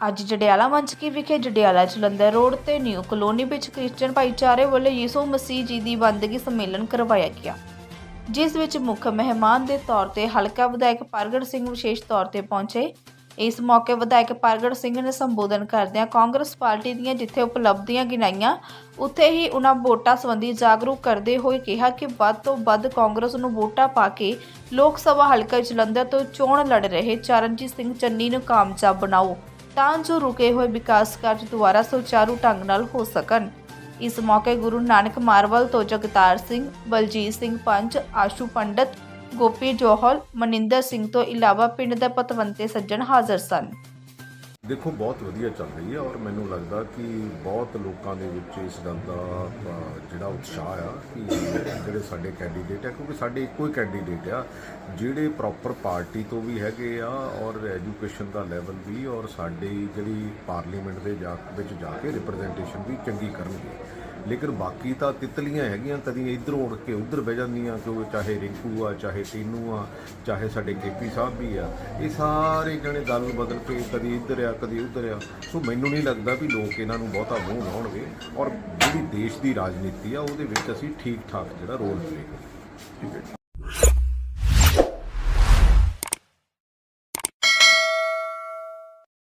ਅੱਜ ਜਡਿਆਲਾ ਮੰਚਕੀ ਵਿਖੇ ਜਡਿਆਲਾ ਜਲੰਧਰ ਰੋਡ ਤੇ ਨਿਊ ਕਲੋਨੀ ਵਿੱਚ ਕ੍ਰਿਸਚੀਅਨ ਭਾਈਚਾਰੇ ਵੱਲੋਂ ਯਿਸੂ ਮਸੀਹ ਜੀ ਦੀ ਬੰਦਗੀ ਸੰਮੇਲਨ ਕਰਵਾਇਆ ਗਿਆ, ਜਿਸ ਵਿੱਚ ਮੁੱਖ ਮਹਿਮਾਨ ਦੇ ਤੌਰ ਤੇ ਹਲਕਾ ਵਿਧਾਇਕ ਪ੍ਰਗਟ ਸਿੰਘ ਵਿਸ਼ੇਸ਼ ਤੌਰ ਤੇ ਪਹੁੰਚੇ। ਇਸ ਮੌਕੇ ਵਿਧਾਇਕ ਪ੍ਰਗਟ ਸਿੰਘ ਨੇ ਸੰਬੋਧਨ ਕਰਦਿਆਂ ਕਾਂਗਰਸ ਪਾਰਟੀ ਦੀਆਂ ਜਿੱਥੇ ਉਪਲਬਧੀਆਂ ਗਿਣਾਈਆਂ, ਉੱਥੇ ਹੀ ਉਹਨਾਂ ਵੋਟਾਂ ਸੰਬੰਧੀ ਜਾਗਰੂਕ ਕਰਦੇ ਹੋਏ ਕਿਹਾ ਕਿ ਵੱਧ ਤੋਂ ਵੱਧ ਕਾਂਗਰਸ ਨੂੰ ਵੋਟਾਂ ਪਾ ਕੇ ਲੋਕ ਸਭਾ ਹਲਕਾ ਜਲੰਧਰ ਤੋਂ ਚੋਣ ਲੜ ਰਹੇ ਚਰਨਜੀਤ ਸਿੰਘ ਚੰਨੀ ਨੂੰ ਕਾਮਯਾਬ ਬਣਾਓ। ਤਾਂ ਜੋ ਰੁਕੇ ਹੋਏ ਵਿਕਾਸ ਕਾਰਜ ਦੁਆਰਾ ਸੁਚਾਰੂ ਢੰਗ ਨਾਲ ਹੋ ਸਕਣ। ਇਸ ਮੌਕੇ ਗੁਰੂ ਨਾਨਕ ਮਾਰਵਲ ਤੋਂ ਜਗਤਾਰ ਸਿੰਘ, ਬਲਜੀਤ ਸਿੰਘ ਪੰਚ ਆਸ਼ੂ ਪੰਡਤ, ਗੋਪੀ ਜੋਹਲ, ਮਨਿੰਦਰ ਸਿੰਘ ਤੋਂ ਇਲਾਵਾ ਪਿੰਡ ਦੇ ਪਤਵੰਤੇ ਸੱਜਣ ਹਾਜ਼ਰ ਸਨ। ਦੇਖੋ, ਬਹੁਤ ਵਧੀਆ ਚੱਲ ਰਹੀ ਹੈ ਔਰ ਮੈਨੂੰ ਲੱਗਦਾ ਕਿ ਬਹੁਤ ਲੋਕਾਂ ਦੇ ਵਿੱਚ ਇਸ ਗੱਲ ਦਾ ਉਤਸ਼ਾਹ ਆ ਕਿ ਜਿਹੜੇ ਸਾਡੇ ਕੈਂਡੀਡੇਟ ਆ, ਕਿਉਂਕਿ ਸਾਡੇ ਇੱਕੋ ਹੀ ਕੈਂਡੀਡੇਟ ਆ, ਜਿਹੜੇ ਪ੍ਰੋਪਰ ਪਾਰਟੀ ਤੋਂ ਵੀ ਹੈਗੇ ਆ ਔਰ ਐਜੂਕੇਸ਼ਨ ਦਾ ਲੈਵਲ ਵੀ ਔਰ ਸਾਡੀ ਜਿਹੜੀ ਪਾਰਲੀਮੈਂਟ ਦੇ ਜਾ, ਵਿੱਚ ਜਾ ਕੇ ਰਿਪਰੈਜ਼ੈਂਟੇਸ਼ਨ ਵੀ ਚੰਗੀ ਕਰਨਗੇ। ਲੇਕਿਨ ਬਾਕੀ ਤਾਂ ਤਿਤਲੀਆਂ ਹੈਗੀਆਂ ਕਦੀ ਇੱਧਰੋਂ ਉੜ ਕੇ ਉੱਧਰ ਬਹਿ ਜਾਂਦੀਆਂ ਕਿਉਂਕਿ ਚਾਹੇ ਰਿੰਕੂ ਆ, ਚਾਹੇ ਟੀਨੂ ਆ, ਚਾਹੇ ਸਾਡੇ ਕੇਪੀ ਸਾਹਿਬ ਵੀ ਆ, ਇਹ ਸਾਰੇ ਜਣੇ ਗੱਲ ਬਦਲ ਕੇ ਕਦੀ ਇੱਧਰ ਆ, ਕਦੀ ਉੱਧਰ ਆ। ਸੋ ਮੈਨੂੰ ਨਹੀਂ ਲੱਗਦਾ ਵੀ ਲੋਕ ਇਹਨਾਂ ਨੂੰ ਬਹੁਤਾ ਮੂੰਹ ਲਾਉਣਗੇ ਔਰ ਜਿਹੜੀ ਦੇਸ਼ ਦੀ ਰਾਜਨੀਤੀ ਆ, ਉਹਦੇ ਵਿੱਚ ਅਸੀਂ ਠੀਕ ਠਾਕ ਜਿਹੜਾ ਰੋਲ ਪਲੇ ਕਰੀਏ। ਠੀਕ ਹੈ। ਜੀ